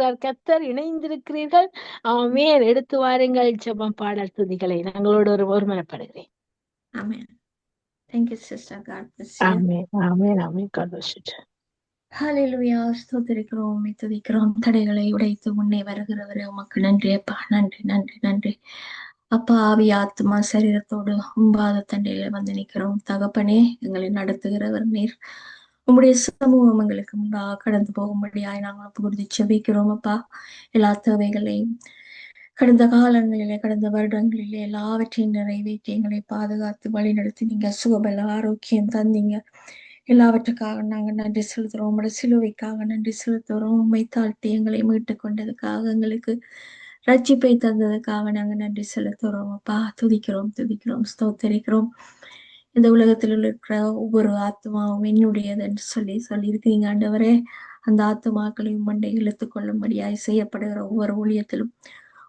கத்தர் இணைந்திருக்கிறீர்கள். ஆமேன். எடுத்து வாருங்கள். ஜெபம் பாடல் துதிகளை நாங்களோடு ஒரு ஒருமனப்படுகிறேன். Amen. Thank you, sister. God bless you. Amen. Amen. Amen. God bless you. ஹalleluya ஸ்தோத்திரிக்கிறோம். உம்மை துதிக்கிறோம். தடைகளை உடைத்து முன்னே வருகிறவரே உமக்கு நன்றி அப்பா. நன்றி நன்றி நன்றி. அப்பா ஆவி ஆத்மா சரீரத்தோடு உம்பாத தண்டையில வந்து நிற்கிறோம் தகப்பனே எங்களை நடத்துகிறவர் நீர். உம்முடைய சமூகம் எங்களுக்கு முன்பாக கடந்து போகும்படியாய் நாங்கள் ஒப்பு கொடுத்து செபிக்கிறோம் அப்பா. எல்லா தேவைகளையும் கடந்த காலங்களிலே கடந்த வருடங்களிலே எல்லாவற்றையும் நிறைவேற்றி எங்களை பாதுகாத்து வழிநடத்தி நீங்க சுகபல ஆரோக்கியம் தந்தீங்க. எல்லாவற்றுக்காக நாங்க நன்றி செலுத்துறோம். உங்களோட சிலுவைக்காக நன்றி செலுத்துறோம். உண்மை தாழ்த்தி எங்களை மீட்டு கொண்டதுக்காக எங்களுக்கு ரட்சிப்பை தந்ததுக்காக நாங்க நன்றி செலுத்துறோம் அப்பா. துதிக்கிறோம் துதிக்கிறோம் ஸ்தோத்தரிக்கிறோம். இந்த உலகத்தில் இருக்கிற ஒவ்வொரு ஆத்மாவும் என்னுடையது என்று சொல்லி சொல்லியிருக்கிறீங்க ஆண்டவரே. அந்த ஆத்மாக்களையும் மண்டை இழுத்து கொள்ளும்படியாய் செய்யப்படுகிற ஒவ்வொரு ஊழியத்திலும்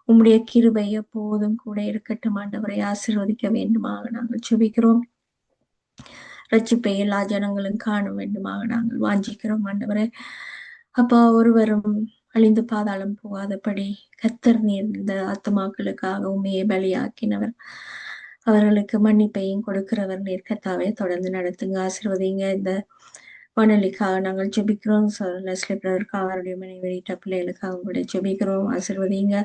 உம்முடைய கிருபை எப்போதும் கூட இருக்கட்டும் ஆண்டவரை. ஆசீர்வதிக்க வேண்டுமாக நாங்கள் சுபிக்கிறோம் ரட்சிப்பை எல்லா ஜனங்களும் காண வேண்டுமாக நாங்கள் வாஞ்சிக்கிறோம் ஆண்டவரே. அப்பா ஒருவரும் அழிந்து பாதாளம் போகாதபடி கத்தர் நீர் இந்த ஆத்மாக்களுக்காக உண்மையை பலியாக்கினவர். அவர்களுக்கு மன்னிப்பையும் கொடுக்கிறவர் நேர்கத்தாவே தொடர்ந்து நடத்துங்க. ஆசீர்வதிங்க. இந்த வானொலிக்காக நாங்கள் ஜெபிக்கிறோம். லெஸ்லி பிரதருக்காக அவருடைய மனைவி ரீட்டா பிள்ளைகளுக்காக உங்களுடைய ஜெபிக்கிறோம். ஆசீர்வதிங்க.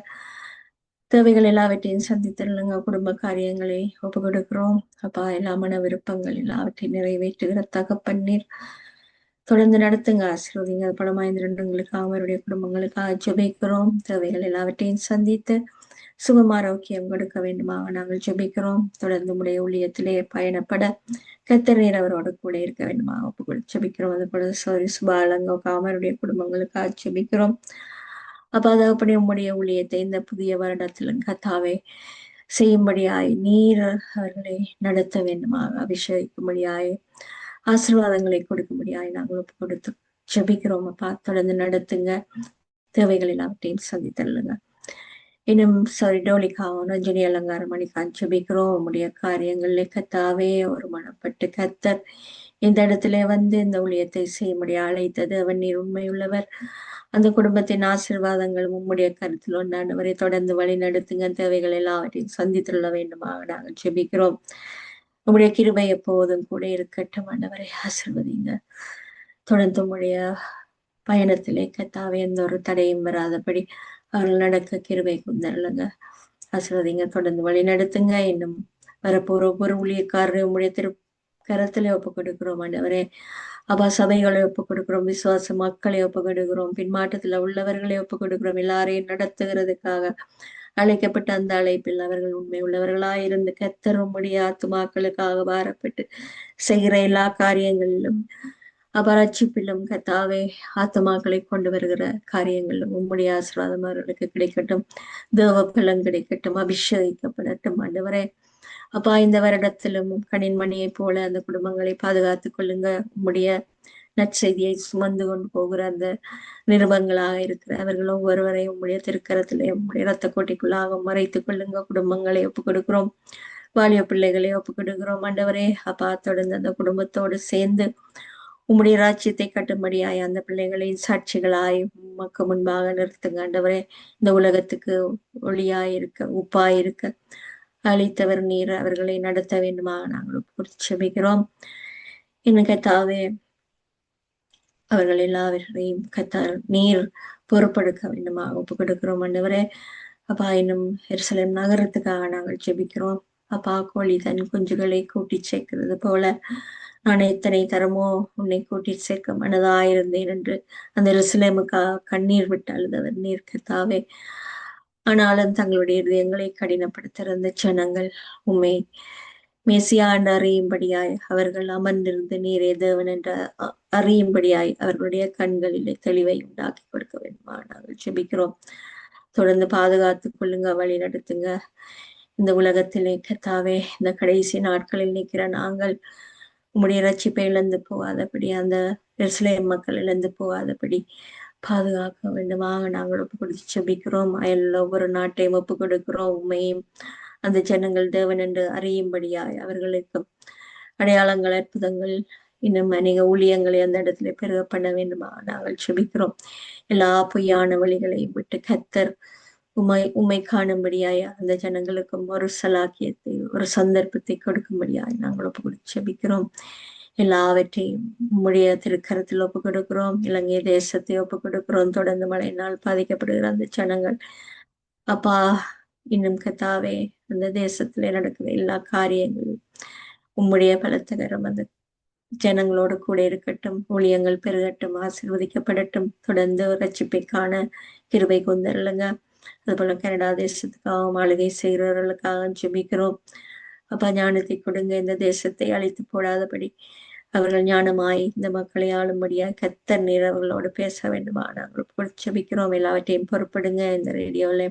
தேவைகள் எல்லாவற்றையும் சந்தித்தருளுங்க. குடும்ப காரியங்களை ஒப்பு கொடுக்கிறோம் அப்பா எல்லா மன விருப்பங்கள் எல்லாவற்றையும் நிறைவேற்றுகிற தகப்பன்னீர் தொடர்ந்து நடத்துங்க. ஆசீர்வதிங்க. படமாய்ந்திரண்டங்களுக்காக அவருடைய குடும்பங்களுக்காக ஜெபிக்கிறோம். தேவைகள் எல்லாவற்றையும் சந்தித்து சுகமாரோக்கியம் கொடுக்க வேண்டுமாக நாங்கள் ஜெபிக்கிறோம். தொடர்ந்து உடைய ஊழியத்திலே பயணப்பட கத்தர் அவரோட கூட இருக்க வேண்டுமாக ஒப்பு ஜெபிக்கிறோம். அது போல சோரி சுபாலங்க காமருடைய குடும்பங்களுக்காக ஜெபிக்கிறோம் அப்போ அதாவது உம்முடைய ஊழியத்தை இந்த புதிய வருடத்திலும் கத்தாவே செய்யும்படியாய் நீர் அவர்களை நடத்த வேண்டுமாக அபிஷேகிக்கும்படியாய் ஆசீர்வாதங்களை கொடுக்கும்படியாய் நாங்கள் ஒப்பு கொடுத்து ஜபிக்கிறோம். அப்பா தொடர்ந்து நடத்துங்க. தேவைகள் எல்லாவற்றையும் சந்தித்தல்லுங்க இன்னும் சாரி டோலிக்காவும் ரஞ்சனி அலங்காரம் மணிக்கான் செபிக்கிறோம் உம்முடைய காரியங்களிலே கத்தாவே ஒரு மனப்பட்டு கத்தர். இந்த இடத்துல வந்து இந்த ஊழியத்தை செய்ய முடிய அழைத்தது அவன் நீர் உண்மையுள்ளவர். அந்த குடும்பத்தின் ஆசிர்வாதங்கள் உம்முடைய கருத்தில் ஒன்றாண்டவரை தொடர்ந்து வழி நடத்துங்க. தேவைகள் எல்லாவற்றையும் சந்தித்துள்ள வேண்டுமாக நாங்கள் ஜெபிக்கிறோம். உங்களுடைய கிருபை எப்போதும் கூட இருக்கட்டும். ஆண்டவரை ஆசிர்வதிங்க. தொடர்ந்து உங்களுடைய பயணத்திலே கத்தாவே எந்த ஒரு தடையும் வராதபடி அவர்கள் நடக்க கிருவை குந்தரலுங்க ஆசிர்வதிங்க தொடர்ந்து வழி நடத்துங்க இன்னும் வரப்போற ஒவ்வொரு ஊழியக்காரரையும் உங்களுடைய திரு கரத்திலே ஒப்பு கொடுக்கிறோம் ஆண்டவரே. அப்பா சபைகளை ஒப்பு கொடுக்கிறோம் விசுவாச மக்களை ஒப்பு கொடுக்கிறோம் பின்மாட்டத்துல உள்ளவர்களை ஒப்பு கொடுக்கிறோம் எல்லாரையும் நடத்துகிறதுக்காக அழைக்கப்பட்ட அந்த அழைப்பில் அவர்கள் உண்மை உள்ளவர்களாய் இருந்து கத்தரும்படிய ஆத்துமாக்களுக்காக பாரப்பட்டு செய்கிற எல்லா காரியங்களிலும் அபராட்சிப்பிலும் கத்தாவே ஆத்மாக்களை கொண்டு வருகிற காரியங்களிலும் உம்முடைய ஆசீர்வாதம் அவர்களுக்கு கிடைக்கட்டும். தேவ பலம் கிடைக்கட்டும். அபிஷேகிக்கப்படட்டும். ஆண்டவரே அப்பா இந்த வருடத்திலும் கணின்மணியை போல அந்த குடும்பங்களை பாதுகாத்துக் கொள்ளுங்க. உம்முடைய நற்செய்தியை சுமந்து கொண்டு போகிற அந்த நிருபங்களாக இருக்கிற அவர்கள் ஒருவரையும் உம்முடைய திருக்கரத்திலே உம்முடைய ரத்த கோட்டைக்குள்ளாக மறைத்துக் கொள்ளுங்க. குடும்பங்களை ஒப்புக் கொடுக்கிறோம் வாலிய பிள்ளைகளை ஒப்புக் கொடுக்கிறோம் ஆண்டவரே அப்பா தொடர்ந்து அந்த குடும்பத்தோடு சேர்ந்து உம்முடைய ராஜ்யத்தை கட்டும்படியாய் அந்த பிள்ளைகளின் சாட்சிகளாய் உமக்கு முன்பாக நிறுத்துங்க ஆண்டவரே. இந்த உலகத்துக்கு ஒளியாய் இருக்க உப்பாய் இருக்க அளித்தவர் நீர் அவர்களை நடத்த வேண்டுமா நாங்கள் செபிக்கிறோம். இன்னும் கத்தாவே அவர்கள் எல்லாவர்களையும் கத்தார் நீர் பொறுப்படுக்க வேண்டுமாக ஒப்பு கொடுக்கிறோம் ஆண்டவரே. அப்பா இன்னும் எருசலேம் நகரத்துக்காக நாங்கள் ஜெபிக்கிறோம் அப்பா கோழி தன் குஞ்சுகளை கூட்டி சேர்க்கிறது போல நான் எத்தனை தரமோ உன்னை கூட்டி சேர்க்க மனதாயிருந்தேன் என்று அந்த ரிசிலேமுக்கா கண்ணீர் விட்டு அழுதவர். நீர் கத்தாவே. ஆனாலும் தங்களுடைய இதயங்களை கடினப்படுத்திருந்த ஜனங்கள் உண்மை மேசியாண்டு அறியும்படியாய் அவர்கள் அமர்ந்திருந்து நீரே தேவன் என்ற அறியும்படியாய் அவர்களுடைய கண்களிலே தெளிவை உண்டாக்கி கொடுக்க வேண்டுமா நாங்கள் செபிக்கிறோம் தொடர்ந்து பாதுகாத்து கொள்ளுங்க வழி நடத்துங்க. இந்த உலகத்திலே கத்தாவே இந்த கடைசி நாட்களில் நிற்கிற நாங்கள் உம்முடைய ரட்சிப்பை இழந்து போகாதபடி அந்த எருசலேம் மக்கள் இழந்து போகாதபடி பாதுகாக்க வேண்டுமாக நாங்கள் ஒப்பு கொடுத்து செபிக்கிறோம். அயல் ஒவ்வொரு நாட்டையும் ஒப்பு கொடுக்கிறோம் உண்மையும் அந்த ஜனங்கள் தேவன் என்று அறியும்படியாய் அவர்களுக்கு அடையாளங்கள் அற்புதங்கள் இன்னும் அநேக ஊழியங்களை அந்த இடத்துல பெருக பண்ண வேண்டுமா நாங்கள் செபிக்கிறோம். எல்லா பொய்யான வழிகளையும் விட்டு கத்தர் உமை உமை காணும்படியாய் அந்த ஜனங்களுக்கும் ஒரு சலாக்கியத்தை ஒரு சந்தர்ப்பத்தை கொடுக்கும்படியாய் நாங்கள் ஒப்பு கொடுத்து செபிக்கிறோம் எல்லாவற்றையும் உம்முடைய திருக்கரத்தில் ஒப்பு கொடுக்கிறோம் இலங்கை தேசத்தை ஒப்பு கொடுக்கிறோம் தொடர்ந்து மழையினால் பாதிக்கப்படுகிற அந்த ஜனங்கள் அப்பா இன்னும் கத்தாவே அந்த தேசத்துல நடக்கிற எல்லா காரியங்களும் உம்முடைய பலத்தகரம் அந்த ஜனங்களோடு கூட இருக்கட்டும். ஊழியங்கள் பெருகட்டும் ஆசிர்வதிக்கப்படட்டும். தொடர்ந்து ரட்சிப்பை காண கிருபை கொந்தருளுங்க அதுபோல கனடா தேசத்துக்காகவும் ஆளுகை செய்கிறவர்களுக்காக ஜெபிக்கிறோம். அப்பா ஞானத்தை கொடுங்க. இந்த தேசத்தை அழித்து போடாதபடி அவர்கள் ஞானமாய் இந்த மக்களை ஆளும்படியாக கத்தர் நீர் அவர்களோடு பேச வேண்டுமா நாங்கள் ஜெபிக்கிறோம். எல்லாவற்றையும் பொறுப்படுங்க இந்த ரேடியோவில்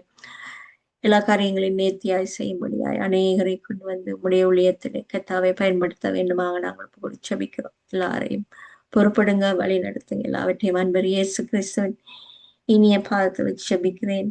எல்லா காரியங்களையும் நேர்த்தியாய் செய்யும்படியாய் அநேகரை கொண்டு வந்து உடைய ஊழியத்தினை கத்தாவை பயன்படுத்த வேண்டுமாக நாங்கள் கூட எல்லாரையும் பொறுப்படுங்க வழி நடத்துங்க. எல்லாவற்றையும் அன்பர் இயேசு கிறிஸ்துவின் இனிய பாதத்தில் ஜபிக்கிறேன்.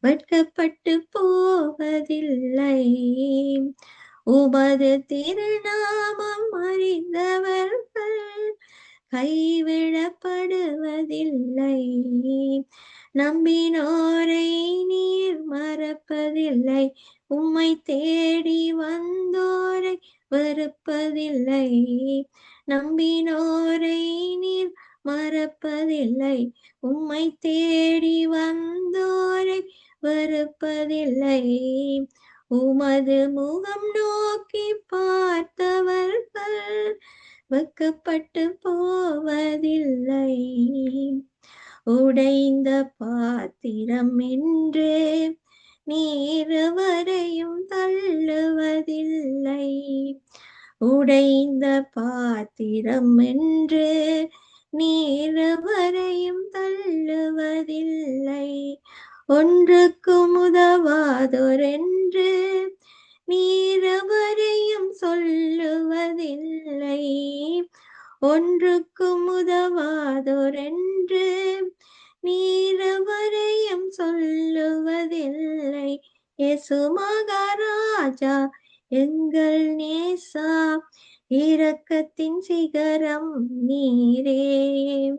வெட்கப்பட்டு போவதில்லை. உமது திருநாமம் அறிந்தவர்கள் கைவிடப்படுவதில்லை. நம்பினோரை நீர் மறப்பதில்லை. உம்மை தேடி வந்தோரை வெறுப்பதில்லை. நம்பினோரை நீர் மறப்பதில்லை. உம்மை தேடி வந்தோரை வெறுப்பதில்லை. உமது முகம் நோக்கி பார்த்தவர்கள் வெக்கப்பட்டு போவதில்லை. உடைந்த பாத்திரம் என்று நீருவரையும் தள்ளுவதில்லை. உடைந்த பாத்திரம் என்று நீருவரையும் தள்ளுவதில்லை. ஒன்றுக்கும் உதவாதொரென்று நீரவரையும் சொல்லுவதில்லை. ஒன்றுக்கும் உதவாதொரென்று நீரவரையும் சொல்லுவதில்லை. இயேசு மகாராஜா எங்கள் நேசா இரக்கத்தின் சிகரம் நீரே.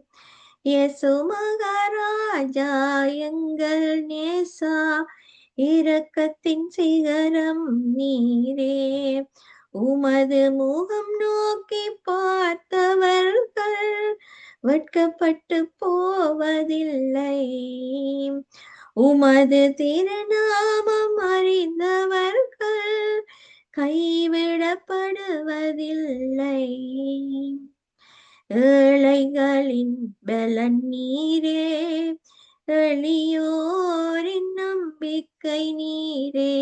இயேசு மகாராஜா எங்கள் நேசா இரக்கத்தின் சிகரம் நீரே. உமது முகம் நோக்கி பார்த்தவர்கள் வெட்கப்பட்டு போவதில்லை. உமது திருநாமம் அறிந்தவர்கள் கைவிடப்படுவதில்லை. ஏழைகளின் பலன் நீரே எளியோரின் நம்பிக்கை நீரே.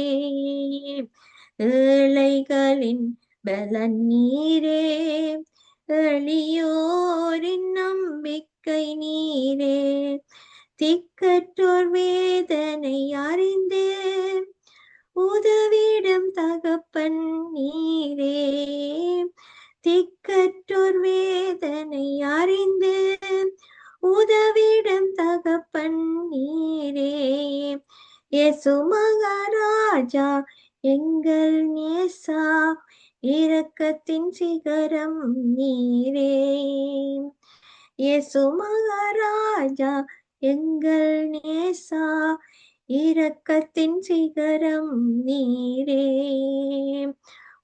ஏழைகளின் பலன் நீரே எளியோரின் நம்பிக்கை நீரே. திக்கற்றோர் வேதனை அறிந்தே உதவிடும் தகப்பன் நீரே. திக்கற்றோர் வேதனை அறிந்து உதவிடம் தகப்பன் நீரே. இயேசு மகாராஜா எங்கள் நேசா இரக்கத்தின் சிகரம் நீரே. இயேசு மகாராஜா எங்கள் நேசா இரக்கத்தின் சிகரம் நீரே.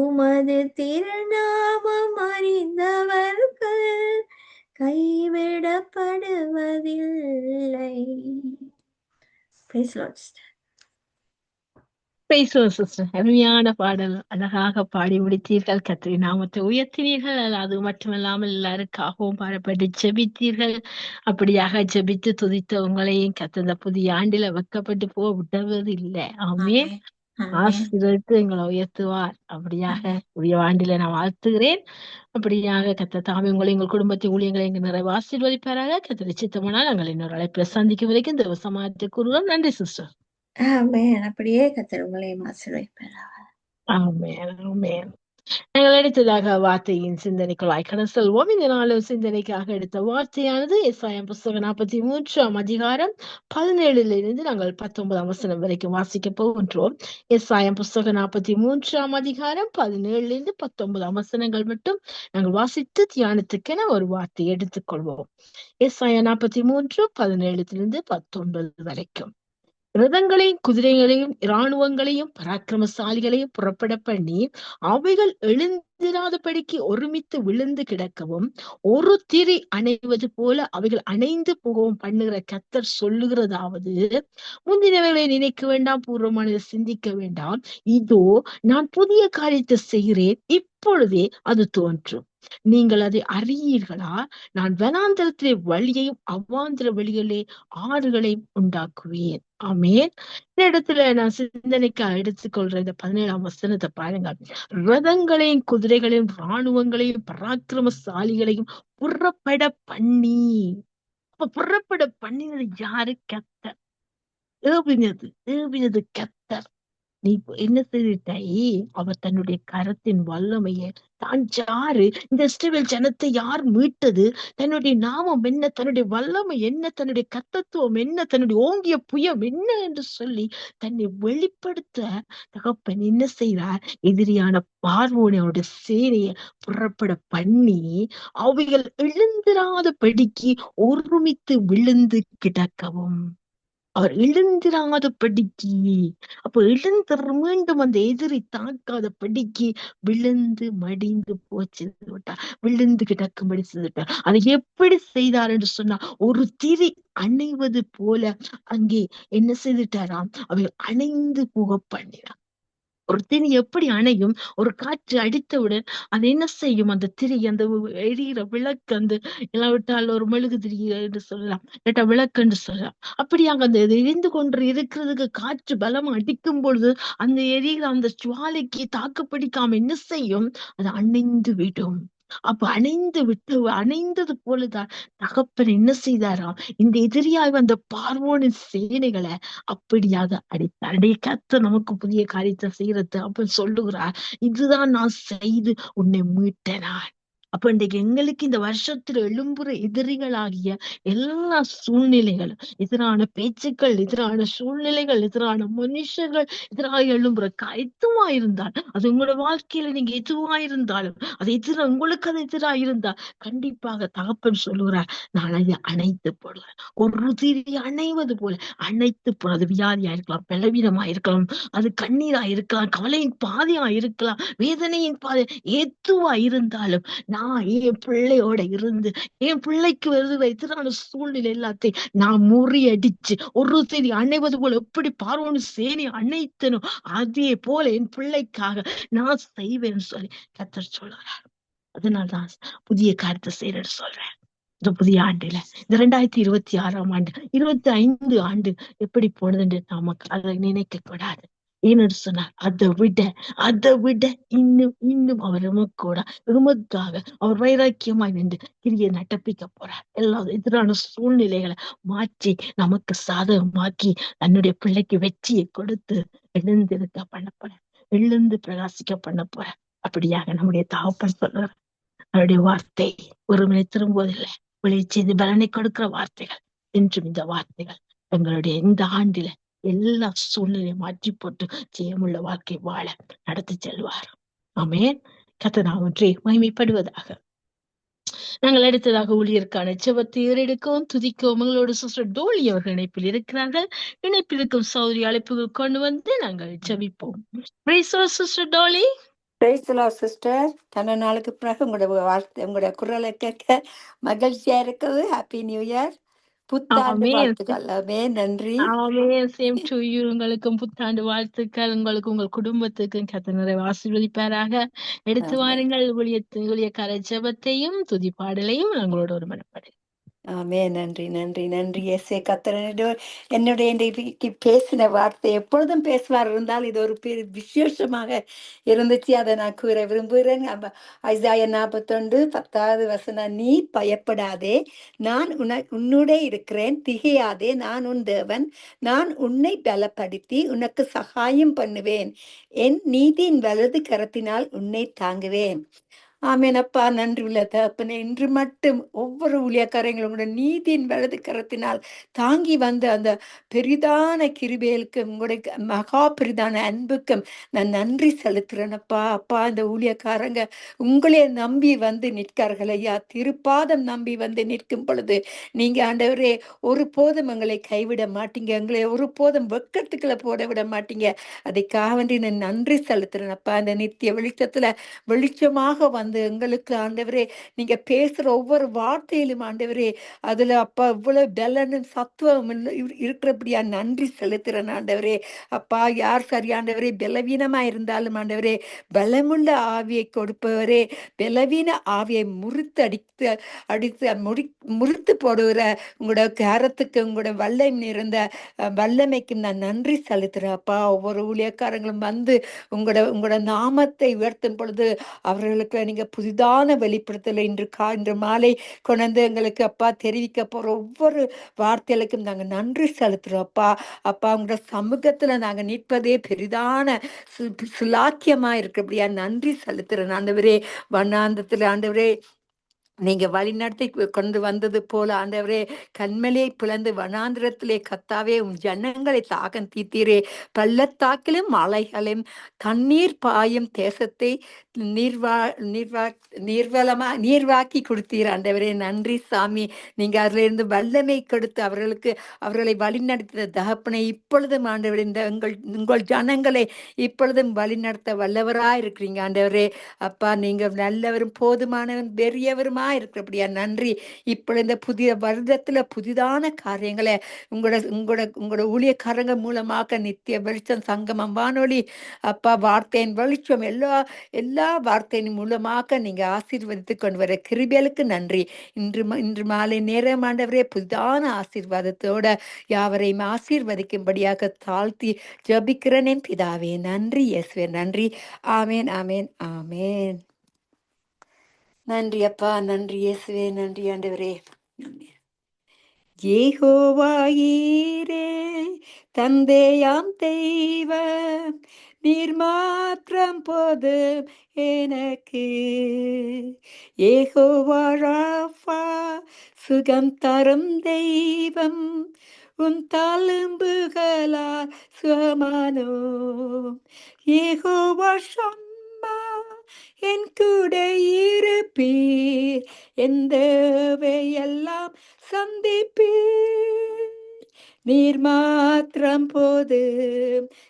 உமது திருநாமம் அறிந்தவர்கள் கைவிடப்படுவதில்லை. அருமையான பாடல். அழகாக பாடி முடித்தீர்கள். கத்திரி நாமத்தை உயர்த்தினீர்கள். அது மட்டுமல்லாமல் எல்லாருக்காகவும் பாடப்பட்டு ஜெபித்தீர்கள். அப்படியாக ஜெபித்து துதித்த உங்களையும் கத்தந்த புதிய ஆண்டில வெக்கப்பட்டு போக விடுவது இல்லை. ஆமே ஆசீர்வதித்து எங்களை உயர்த்துவார். அப்படியாக புதிய ஆண்டில நான் வாழ்த்துகிறேன். அப்படியாக கத்த தாமே உங்களை எங்கள் குடும்பத்தை ஊழியங்களை எங்க நிறைவு ஆசீர்வதிப்பாராக. கத்திரி சித்தமானால் நாங்கள் இன்னொரு அழைப்பில் சந்திக்கும் வரைக்கும் இந்த சமாஜத்தை கூறுவோம் நன்றி சிஸ்டர். அப்படியே கத்தர் உங்களையும் ஆசீர்வதிப்பாராக. ஆமென். ஆமென். நாங்கள் அடுத்ததாக வார்த்தையின் சிந்தனைக்குள்ளாய் கடன் செல்வோம். இந்த நாளும் சிந்தனைக்காக எடுத்த வார்த்தையானது எஸ்ஐஎம் புஸ்தகம் நாற்பத்தி மூன்றாம் அதிகாரம் பதினேழுலிருந்து நாங்கள் பத்தொன்பதாம் வசனம் வரைக்கும் வாசிக்க போகின்றோம். எஸ்ஐஎம் புஸ்தகம் நாற்பத்தி மூன்றாம் அதிகாரம் பதினேழுலிருந்து பத்தொன்பதாம் வசனங்கள் மட்டும் நாங்கள் வாசித்து தியானத்துக்கென ஒரு வார்த்தை எடுத்துக்கொள்வோம். எஸ்ஐஎம் நாற்பத்தி மூன்று பதினேழுலிருந்து பத்தொன்பது வரைக்கும். ரதங்களையும் குதிரைகளையும் இராணுவங்களையும் பராக்கிரமசாலிகளையும் புறப்பட பண்ணி அவைகள் எழுந்திராதபடிக்கு ஒருமித்து விழுந்து கிடக்கவும் ஒரு திரி அணைவது போல அவைகள் அணைந்து போகவும் பண்ணுகிற கத்தர் சொல்லுகிறதாவது முந்தினவைகளை நினைக்க வேண்டாம் பூர்வமானதை சிந்திக்க வேண்டாம். இதோ நான் புதிய காரியத்தை செய்கிறேன். இப்பொழுதே அது தோன்றும். நீங்கள் அதை அறியீர்களா? நான் வனாந்திரத்திலே வழியையும் அவ்வாந்திர வழிகளே ஆறுகளையும் உண்டாக்குவேன். ஆமேன். இந்த இடத்துல நான் சிந்தனைக்கு எடுத்துக்கொள்ற இந்த பதினேழாம் வசனத்தை பாருங்க ரதங்களையும் குதிரைகளையும் இராணுவங்களையும் பராக்கிரமசாலிகளையும் புறப்பட பண்ணி. அப்ப புறப்பட பண்ணினது யாரு? கத்தர் ஏவினது ஏவினது கத்தர் நீ என்ன செய்துட்டாய் அவர் தன்னுடைய கரத்தின் வல்லமையை தான் யாரு இந்த இஸ்ரேல் ஜனத்தை யார் மீட்டது? தன்னுடைய நாமம் என்ன? தன்னுடைய வல்லமை என்ன? தன்னுடைய கத்தத்துவம் என்ன? தன்னுடைய ஓங்கிய புயம் என்ன என்று சொல்லி தன்னை வெளிப்படுத்த தகப்பன் என்ன செய்றார் எதிரியான பார்வோனை அவருடைய சேனையை புறப்பட பண்ணி அவைகள் எழுந்திராத படிக்கு ஒருமித்து விழுந்து கிடக்கவும். அவர் எழுந்திராத படிக்கு. அப்ப எழுந்து மீண்டும் அந்த எதிரி தாக்காத படிக்கு. விழுந்து மடிந்து போச்சு விட்டார். விழுந்து கிடக்கும்படி செய்துவிட்டார் அதை எப்படி செய்தார் என்று சொன்னா ஒரு திரி அணைவது போல அங்கே என்ன செய்துட்டாராம்? அவை அணைந்து போக பண்ணினார். ஒரு திணி எப்படி அணையும்? ஒரு காற்று அடித்தவுடன் அது என்ன செய்யும்? அந்த திரி அந்த எரியிற விளக்கு அந்த இல்லாவிட்டால் ஒரு மெழுகு திரி என்று சொல்லலாம். இல்லாட்டா விளக்கு என்று சொல்லலாம். அப்படியாக அந்த எரிந்து கொண்டு இருக்கிறதுக்கு காற்று பலம் அடிக்கும் பொழுது அந்த எரிகிற அந்த சுவாலைக்கு தாக்கு பிடிக்காம என்ன செய்யும்? அது அணைந்து விடும். அப்ப அணைந்து விட்டு அணைந்தது போலதான் தகப்பன் என்ன செய்தாராம்? இந்த எதிரியாய் வந்த பார்வோனின் சேனைகளை அப்படியாக அடித்தார். அடைய கத்த நமக்கு புதிய காரியத்தை செய்யறது அப்ப சொல்லுகிறார். இதுதான் நான் செய்து உன்னை மீட்டேனான் அப்ப இன்றைக்கு எங்களுக்கு இந்த வருஷத்துல எழும்புற எதிரிகளாகிய எல்லா சூழ்நிலைகளும் எதிரான பேச்சுக்கள் எதிரான சூழ்நிலைகள் எதிரான மனுஷர்கள் எதிராக எழும்புற எதுவா இருந்தால் அது உங்களோட வாழ்க்கையில நீங்க எதுவா இருந்தாலும் அது எதிர உங்களுக்கு அது எதிரா இருந்தா கண்டிப்பாக தகப்பன் சொல்லுகிறார் நான் அதை அணைத்து போடுவேன் ஒரு தீரி அணைவது போல அணைத்து போல அது வியாதியா இருக்கலாம் பலவீனமா இருக்கலாம் அது கண்ணீரா இருக்கலாம் கவலையின் பாதையா இருக்கலாம் வேதனையின் பாதை எதுவா இருந்தாலும் நான் என் பிள்ளையோட இருந்து என் பிள்ளைக்கு வருகிற எதிரான சூழ்நிலை எல்லாத்தையும் நான் முறியடிச்சு ஒரு செய்தி அணைவது போல எப்படி பார்வோன்னு சேனி அணைத்தனோ அதே போல என் பிள்ளைக்காக நான் செய்வேன்னு சொல்லி கத்தர் சொல்றார். அதனால்தான் புதிய காரியத்தை செய்யறேன்னு சொல்றேன் இந்த புதிய ஆண்டுல இந்த ரெண்டாயிரத்தி இருபத்தி ஆறாம் ஆண்டு இருபத்தி ஐந்து ஆண்டு எப்படி போனதுன்னு நமக்கு அதை நினைக்க கூடாது ஏன்னு சொன்னார் அதை விட அதை விட இன்னும் இன்னும் அவர் கூட உமக்காக அவர் வைராக்கியமாய் நின்று கிரியை நடப்பிக்க போறார் எல்லா எதிரான சூழ்நிலைகளை மாற்றி நமக்கு சாதகமாக்கி தன்னுடைய பிள்ளைக்கு வெற்றியை கொடுத்து எழுந்திருக்க பண்ண போற எழுந்து பிரகாசிக்க பண்ண போற அப்படியாக நம்முடைய தாப்பன் சொல்றார் அவருடைய வார்த்தை ஒருமுறை திரும்புவதில்லை விளை செய்து பலனை கொடுக்கிற வார்த்தைகள் என்றும் இந்த வார்த்தைகள் எங்களுடைய இந்த ஆண்டில எல்லா சூழ்நிலையும் மாற்றி போட்டு ஜெயமுள்ள வாழ்க்கை வாழ நடத்தி செல்வார். ஆமேன். கத்தனா ஒன்றே மகிமைப்படுவதாக. நாங்கள் அடுத்ததாக ஊழியருக்கான செவத்தை ஏறெடுக்கவும் துதிக்கவும் எங்களோட சிஸ்டர் டோலி அவர்கள் இணைப்பில் இருக்கிறார்கள். இணைப்பில் இருக்கும் சௌரி அழைப்புகள் கொண்டு வந்து நாங்கள் ஜபிப்போம். சிஸ்டர் டோலி பிரைஸ்லா சிஸ்டர் தன நாளுக்கு பிறகு உங்களோட வார்த்தை உங்களோட குரலை கேட்க மகிழ்ச்சியா இருக்குது. ஹாப்பி நியூ இயர் புத்தாண்டு. வாழ்த்துக்கள் ஆமே நன்றி ஆமென். Same to you. உங்களுக்கும் புத்தாண்டு வாழ்த்துக்கள். உங்களுக்கு உங்கள் குடும்பத்துக்கும் கர்த்தர் நிறைவு ஆசீர்வதிப்பாராக. எடுத்து ஆமென். வாருங்கள் ஊழியத்தின் ஊழியக்கார ஜெபத்தையும் துதிப்பாடலையும் உங்களோட ஒரு மனப்பாடு. ஆமே நன்றி நன்றி நன்றி. எஸ்ஏ கத்தரனோட என்னுடைய இன்றைக்கு பேசின வார்த்தை எப்பொழுதும் பேசுவார் இருந்தால் இது ஒரு பெரிய விசேஷமாக இருந்துச்சு. அதை நான் கூற விரும்புகிறேன். அப்ப ஐசாயா நாற்பத்தொண்டு பத்தாவது வசனம். நீ பயப்படாதே நான் உன உன்னுடைய இருக்கிறேன். திகையாதே நான் உன் தேவன். நான் உன்னை பலப்படுத்தி உனக்கு சகாயம் பண்ணுவேன். என் நீதியின் வலது கரத்தினால் உன்னை தாங்குவேன். ஆமேனப்பா நன்றி உள்ள தகப்பனே இன்று மட்டும் ஒவ்வொரு ஊழியக்காரங்களும் உங்களுடைய நீதியின் வலது கரத்தினால் தாங்கி வந்த அந்த பெரிதான கிருபேலுக்கும் உங்களுடைய மகா பெரிதான அன்புக்கும் நான் நன்றி செலுத்துறேனப்பா அப்பா. இந்த ஊழியக்காரங்க உங்களே நம்பி வந்து நிற்கார்கள் ஐயா. திருப்பாதம் நம்பி வந்து நிற்கும் பொழுது நீங்க ஆண்டவரே ஒரு போதும் எங்களை கைவிட மாட்டீங்க. எங்களை ஒரு போதும் வெக்கத்துக்களை போட விட மாட்டீங்க. அதுக்காக வேண்டி நான் நன்றி செலுத்துறேனப்பா இந்த நித்திய வெளிச்சத்துல வெளிச்சமாக வந்து எங்களுக்கு ஆண்டவரே நீங்க பேசுற ஒவ்வொரு வார்த்தையிலும் ஆண்டவரே அதுல அப்பா இவ்வளவு பலனும் சத்துவம் இரு- இருக்கிறபடியா நன்றி செலுத்துறேன் ஆண்டவரே. அப்பா யார் சரியாண்டவரே பலவீனமா இருந்தாலும் ஆண்டவரே பலமுள்ள ஆவியை கொடுப்பவரே பலவீன ஆவியை முறித்து அடித்து அடித்து முடி முறித்து போடுகிற உங்களோட கேரத்துக்கு உங்களோட வல்லம் இருந்த வல்லமைக்கு வல்லமைக்கும் நான் நன்றி செலுத்துறேன். அப்பா ஒவ்வொரு ஊழியக்காரங்களும் வந்து உங்களோட உங்களோட நாமத்தை உயர்த்தும் பொழுது அவர்களுக்கு நீங்க புதிதான வெளிப்படுத்தல இன்று கா இன்று மாலை கொண்டு எங்களுக்கு அப்பா தெரிவிக்க போற ஒவ்வொரு வார்த்தைகளுக்கும் நாங்க நன்றி செலுத்துறோம் அப்பா. அப்பா உங்களோட சமூகத்துல நாங்க நிற்பதே பெரிதான சு- சுலாக்கியமா இருக்கிறபடியா நன்றி செலுத்துறேன். ஆண்டவரே வண்ணாந்தத்துல ஆண்டவரே நீங்க வழிநடத்தி கொண்டு வந்தது போல ஆண்டவரே கண்மலையை பிளந்து வனாந்திரத்திலே கத்தாவே உன் ஜனங்களை தாகம் தீத்தீரே. பள்ளத்தாக்கிலும் மலைகளையும் தண்ணீர் பாயும் தேசத்தை நீர்வா நீர்வா நீர்வளமா நீர்வாக்கி கொடுத்தீர் ஆண்டவரே. நன்றி சாமி. நீங்க அதுல இருந்து வல்லமை கொடுத்து அவர்களுக்கு அவர்களை வழிநடத்தின தகப்பனை இப்பொழுதும் ஆண்டவரே இந்த உங்கள் உங்கள் ஜனங்களை இப்பொழுதும் வழிநடத்த வல்லவராய் இருக்கிறீங்க ஆண்டவரே. அப்பா நீங்க நல்லவரும் போதுமானவரும் பெரியவருமா இருக்கிறபடியா நன்றி. இப்பொழுது இந்த புதிய வருடத்துல புதிதான காரியங்களை உங்களோட உங்களோட உங்களோட ஊழியக்காரங்க மூலமாக நித்திய வெளிச்சம் சங்கமம் வானொலி அப்பா வார்த்தையின் வெளிச்சம் எல்லா எல்லா வார்த்தையின் மூலமாக நீங்க ஆசீர்வதித்து கொண்டு வர கிருபியலுக்கு நன்றி. இன்று ம- இன்று மாலை நேரம் ஆண்டவரே புதிதான ஆசீர்வாதத்தோட யாவரையும் ஆசீர்வதிக்கும்படியாக தாழ்த்தி ஜபிக்கிறனேன் பிதாவே. நன்றி எஸ்வே நன்றி. ஆமேன் ஆமேன் ஆமேன். நன்றி அப்பா நன்றி இயேசுவே நன்றி ஆண்டவரே. ஏகோவாயீரே தந்தையாம் தெய்வ நீர் மாத்திரம் போதும் எனக்கு. ஏகோவா ராஃபா சுகம் தரும் தெய்வம் உன் தழும்புகளால் சுகமானோ ஏகோவா ஷம்மா என் கூட இருப்பீர். எந்த எல்லாம் சந்திப்பீர்? நீர் மாத்திரம் போது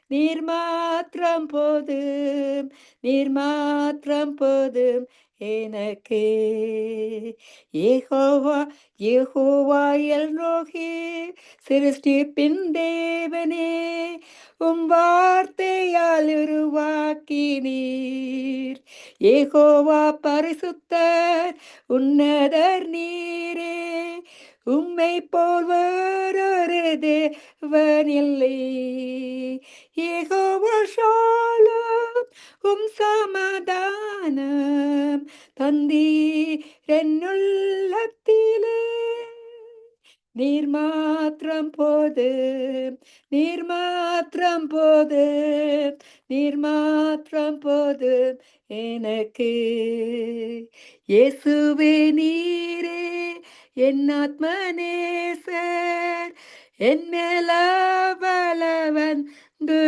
நீர் மாத்திரம் போது நீர் மாத்திரம் போது எனக்கு. ஏகோவா ஏகோவா எல் ரோகே சிருஷ்டிப்பின் தேவனே உம் வார்த்தையால் உருவாக்கினீர். ஏகோவா பரிசுத்தர் உன்னதர் நீரே. உம்மை போல் வேறொரு தேவனில்லை ஏகோவா ஷாலம் உம் சமாதானம் தந்தீர் என்னுள்ளத்திலே. நீர் மாத்திரம் போது நீர் மாத்திரம் போது நீர் மாத்திரம் போது எனக்கு. இயேசுவே நீரே என் ஆத்ம நேசர் என் மேல பலவந்து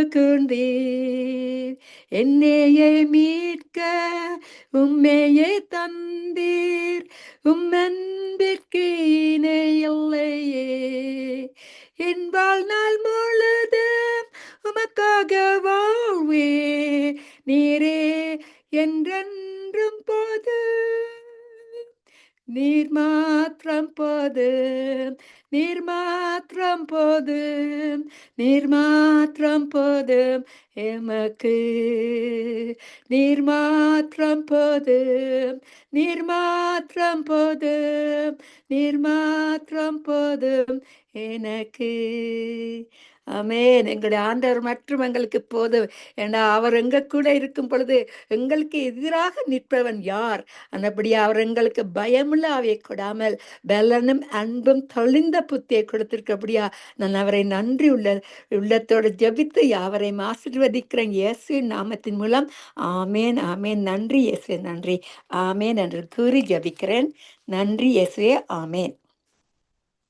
என்னையை மீட்க உம்மையை தந்தீர் உம்மன்பிற்கு நீர் மாத்திரம் போது நீர் மாத்திரம் போது நீர் மாத்திரம் போது எமக்கு. நீர் மாத்திரம் போது நீர் மாத்திரம் போது நீர் மாத்திரம் போதும் எனக்கு. ஆமேன். எங்களுடைய ஆண்டவர் மற்றும் எங்களுக்கு போதும் ஏன்னா அவர் எங்க கூட இருக்கும் பொழுது எங்களுக்கு எதிராக நிற்பவன் யார்? அந்தபடி அவர் எங்களுக்கு பயமுள்ள அவையை கொடாமல் பலனும் அன்பும் தொழிந்த புத்தியை கொடுத்திருக்கபடியா நான் அவரை நன்றி உள்ள உள்ளத்தோடு ஜபித்து அவரை ஆசிர்வதிக்கிறேன். இயேசுவின் நாமத்தின் மூலம். ஆமேன் ஆமேன். நன்றி இயேசு நன்றி. ஆமேன் என்று கூறி ஜபிக்கிறேன். நன்றி இயேசுவே. ஆமேன்.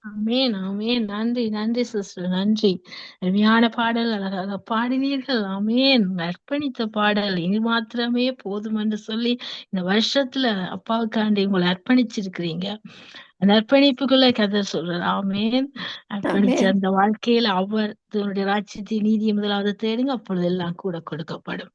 ஆமென் ஆமென். நன்றி நன்றி சிஸ்டர் நன்றி. அருமையான பாடல் அழகாக பாடினீர்கள். ஆமென். அர்ப்பணித்த பாடல். இனி மாத்திரமே போதும் என்று சொல்லி இந்த வருஷத்துல அப்பாவுக்காண்டி உங்களை அர்ப்பணிச்சிருக்கிறீங்க. அந்த அர்ப்பணிப்புக்குள்ள கதை சொல்றார் ஆமென். அர்ப்பணிச்ச அந்த வாழ்க்கையில அவர் தன்னுடைய ராட்சியத்தை நீதியை முதலாவது தேடுங்க அப்பொழுது எல்லாம் கூட கொடுக்கப்படும்.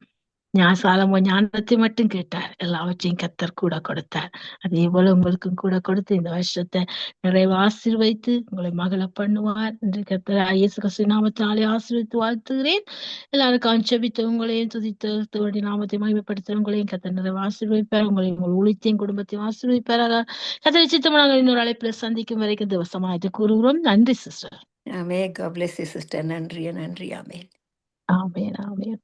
ஞா சாலமோ ஞானத்தை மட்டும் கேட்டார். எல்லாவற்றையும் கத்தர் கூட கொடுத்தார். அதே போல உங்களுக்கும் கூட கொடுத்து இந்த வருஷத்தை நிறைவு ஆசீர்வைத்து உங்களை மகள பண்ணுவார். என்று கத்தர் இயேசு கிறிஸ்து நாமத்தினாலே ஆசீர்வித்து வாழ்த்துகிறேன். எல்லாருக்கும் ஜெபித்த உங்களையும் துதித்த தோடி நாமத்தை மகிமைப்படுத்த உங்களையும் கத்தர் நிறைவு ஆசீர்வைப்பார் உங்களையும் உங்கள் ஊழியத்தையும் குடும்பத்தையும் ஆசீர்வைப்பாராக கத்தரை சித்தமாக இன்னொரு அழைப்புல சந்திக்கும் வரைக்கும் திவசமாக கூறுகிறோம். நன்றி சிஸ்டர். ஆமே you சிஸ்டர் நன்றி நன்றி. ஆமேன் ஆமேன் ஆமேன்.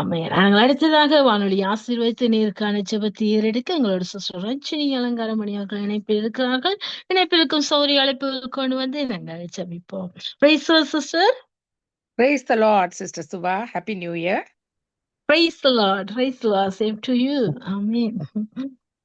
ஆமேன். நாங்கள் அடுத்ததாக வானொலி ஆசீர்வதித்து நேருக்கான ஜெபத்தை ஏறெடுக்க எங்களோட சிஸ்டர் ரஞ்சினி அலங்காரமணி அவர்கள் இணைப்பில் இருக்கிறார்கள். இணைப்பில் இருக்கும் சௌரி அழைப்பு கொண்டு வந்து நாங்கள் ஜெபிப்போம். Praise sister Praise the Lord, Sister Suba. Happy New Year. Praise Lord praise Lord same to you ஆமேன்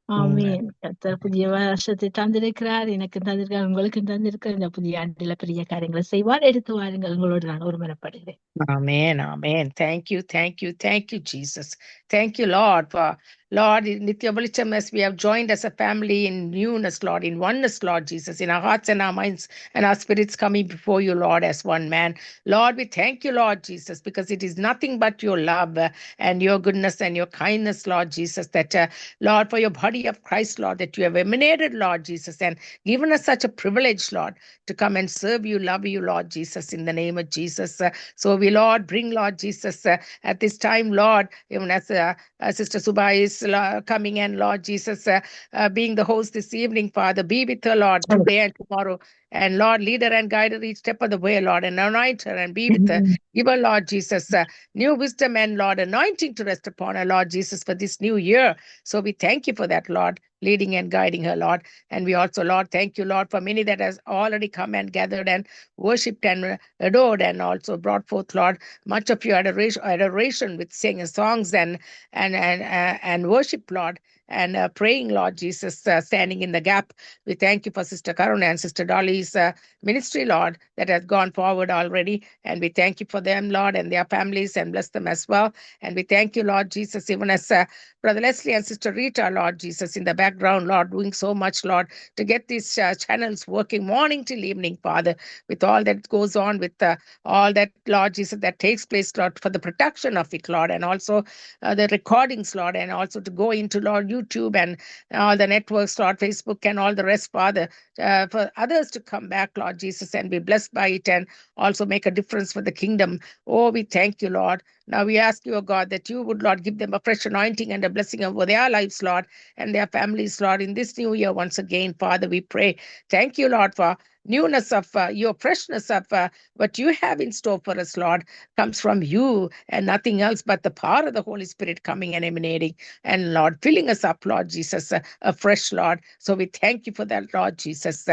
ஆமேன் கர்த்தர் புதிய வருஷத்தை தந்திருக்கிறார் எனக்கு தந்திருக்கிறார் உங்களுக்கு தந்திருக்கிறார் இந்த புதிய ஆண்டில பெரிய காரியங்களை செய்வார் எடுத்து வாருங்கள் உங்களோடு நான் ஒருமனப்படுகிறேன் Amen. Amen. Thank you. Thank you. Thank you, Jesus. Thank you, Lord, for Lord, in Nitya Velicham, as we have joined as a family in newness, Lord, in oneness, Lord Jesus, in our hearts and our minds and our spirits coming before you, Lord, as one man. Lord, we thank you, Lord Jesus, because it is nothing but your love uh, and your goodness and your kindness, Lord Jesus, that, uh, Lord, for your body of Christ, Lord, that you have emanated, Lord Jesus, and given us such a privilege, Lord, to come and serve you, love you, Lord Jesus, in the name of Jesus. Uh, so we, Lord, bring, Lord Jesus, uh, at this time, Lord, even as uh, Sister Suba is uh, coming in, Lord Jesus, uh, uh, being the host this evening, Father, be with her, Lord, today and tomorrow. And Lord, lead her and guide her each step of the way, Lord, and anoint her and be with her. Give her, Lord Jesus, uh, new wisdom and, Lord, anointing to rest upon her, Lord Jesus, for this new year. So we thank you for that, Lord, leading and guiding her, Lord. And we also, Lord, thank you, Lord, for many that has already come and gathered and worshipped and adored and also brought forth, Lord, much of your adoration, adoration with singing songs and and and and worship, Lord, and uh, praying, Lord Jesus, uh, standing in the gap. We thank you for Sister Karuna and Sister Dolly's uh, ministry, Lord, that has gone forward already, and we thank you for them, Lord, and their families, and bless them as well. And we thank you, Lord Jesus, even as uh, Brother Leslie and Sister Rita, Lord Jesus, in the background, Lord, doing so much, Lord, to get these uh, channels working morning till evening, Father, with all that goes on, with uh, all that, Lord Jesus, that takes place, Lord, for the production of it, Lord, and also the recordings, Lord, and also to go into, Lord, YouTube and all the networks, Lord, Facebook and all the rest, Father, uh, for others to come back, Lord Jesus, and be blessed by it and also make a difference for the kingdom. Oh, we thank you, Lord. Now we ask you, O God, that you would, Lord, give them a fresh anointing and a blessing over their lives, Lord, and their families, Lord, in this new year once again, Father, we pray. Thank you, Lord, for newness of uh, your freshness of uh, what you have in store for us, Lord, comes from you and nothing else but the power of the Holy Spirit coming and emanating and, Lord, filling us up, Lord Jesus, uh, afresh, Lord. So we thank you for that, Lord Jesus.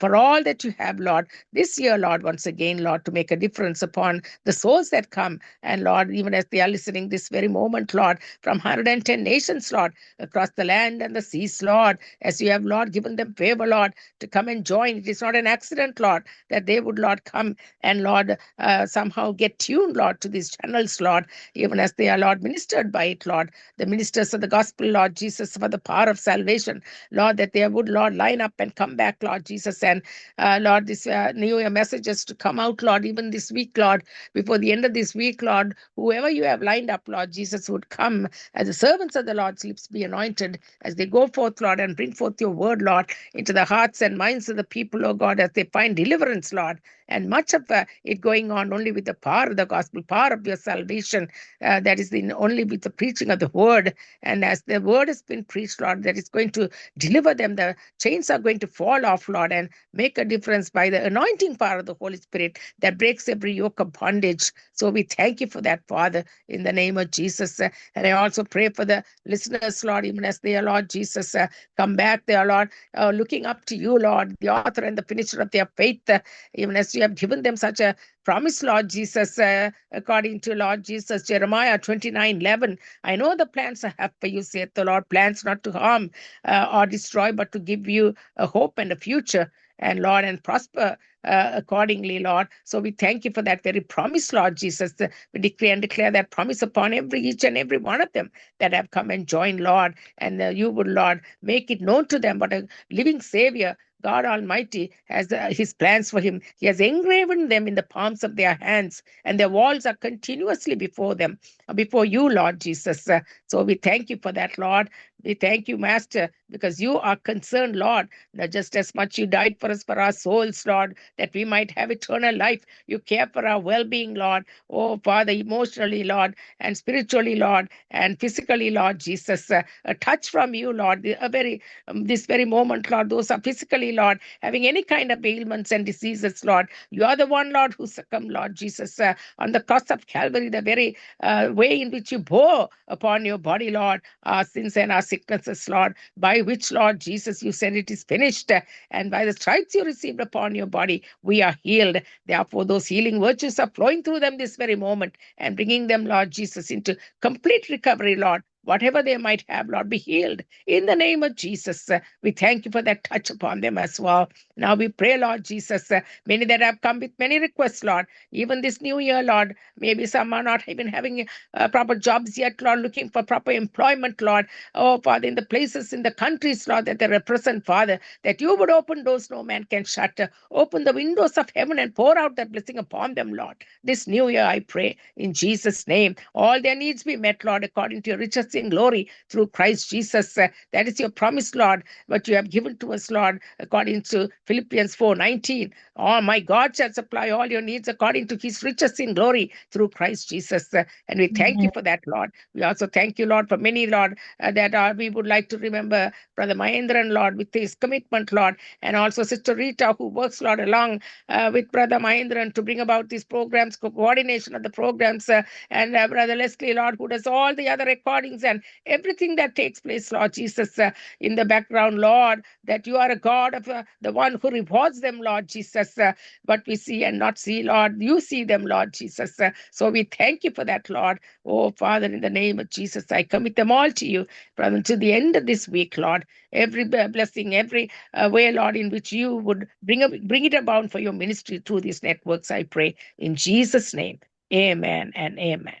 For all that you have, Lord, this year, Lord, once again, Lord, to make a difference upon the souls that come. And Lord, even as they are listening this very moment, Lord, from 110 nations, Lord, across the land and the seas, Lord, as you have, Lord, given them favor, Lord, to come and join. It is not an accident, Lord, that they would, Lord, come and, Lord, uh, somehow get tuned, Lord, to these channels, Lord, even as they are, Lord, ministered by it, Lord, the ministers of the gospel, Lord Jesus, for the power of salvation, Lord, that they would, Lord, line up and come back, Lord Jesus, and uh, Lord, this uh, new year messages to come out, Lord, even this week, Lord, before the end of this week, Lord, whoever you have lined up, Lord Jesus, would come as the servants of the Lord's lips be anointed as they go forth, Lord, and bring forth your word, Lord, into the hearts and minds of the people, oh God, as they find deliverance, Lord. And much of uh, it going on only with the power of the gospel, power of your salvation, uh, that is in only with the preaching of the word. And as the word has been preached, Lord, that is going to deliver them. The chains are going to fall off, Lord, and make a difference by the anointing power of the Holy Spirit that breaks every yoke of bondage. So we thank you for that, Father, in the name of Jesus. And I also pray for the listeners, Lord, even as they are, Lord Jesus, uh, come back there, Lord, uh, looking up to you, Lord, the author and the finisher of their faith, uh, even as you have given them such a promise, Lord Jesus, uh, according to Lord Jesus, Jeremiah 29 11. I know the plans I have for you, saith the Lord, plans not to harm uh, or destroy, but to give you a hope and a future. And Lord, and prosper uh, accordingly, Lord. So we thank you for that very promise, Lord Jesus. We declare and declare that promise upon every each and every one of them that have come and joined, Lord. And uh, you would, Lord, make it known to them what a living Savior God Almighty has uh, His plans for him. He has engraven them in the palms of their hands, and their walls are continuously before them, before you, Lord Jesus. Uh, so we thank you for that, Lord. We thank you, Master, because you are concerned, Lord, that just as much you died for us for our souls, Lord, that we might have eternal life. You care for our well being, Lord. Oh, Father, emotionally, Lord, and spiritually, Lord, and physically, Lord Jesus. Uh, a touch from you, Lord, a very um, this very moment, Lord, those are physically, Lord, having any kind of ailments and diseases, Lord. You are the one, Lord, who succumbed, Lord Jesus, uh, on the cross of Calvary, the very uh, way in which you bore upon your body, Lord, our sins and our sicknesses, Lord, by which, Lord Jesus, you said it is finished, and by the stripes you received upon your body, we are healed. Therefore, those healing virtues are flowing through them this very moment and bringing them, Lord Jesus, into complete recovery, Lord. Whatever they might have, Lord, be healed in the name of Jesus. Uh, we thank you for that touch upon them as well. Now we pray, Lord Jesus, uh, many that have come with many requests, Lord, even this new year, Lord, maybe some are not even having uh, proper jobs yet, Lord, looking for proper employment, Lord. Oh, Father, in the places, in the countries, Lord, that they represent, Father, that you would open doors no man can shut. Open the windows of heaven and pour out that blessing upon them, Lord. This new year, I pray, in Jesus' name, all their needs be met, Lord, according to your riches in glory through Christ Jesus. That is your promise, Lord, what you have given to us, Lord, according to Philippians 4 19. Oh, my God shall supply all your needs according to his riches in glory through Christ Jesus. And we thank you for that, Lord. We also thank you, Lord, for many, Lord, uh, that we would like to remember Brother Mahendran, Lord, with his commitment, Lord, and also Sister Rita, who works, Lord, along uh, with Brother Mahendran to bring about these programs, coordination of the programs, uh, and uh, Brother Leslie, Lord, who does all the other recordings and everything that takes place, Lord Jesus, uh, in the background, Lord, that you are a God of uh, the one who rewards them, Lord Jesus. Uh, but we see and not see, Lord. You see them, Lord Jesus. Uh, so we thank you for that, Lord. Oh, Father, in the name of Jesus, I commit them all to you, brother, to the end of this week, Lord. Every blessing, every uh, way, Lord, in which you would bring, bring it about for your ministry through these networks, I pray. In Jesus' name, amen and amen.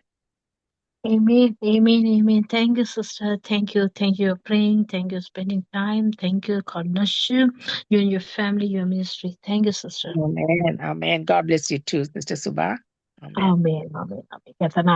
Amen, amen, amen. Thank you, sister. Thank you, thank you for praying. Thank you for spending time. Thank you. God bless you, you and your family, your ministry. Thank you, sister. Amen. Amen. God bless you too, Sister Suba. Amen. Amen, amen, amen. Yes, and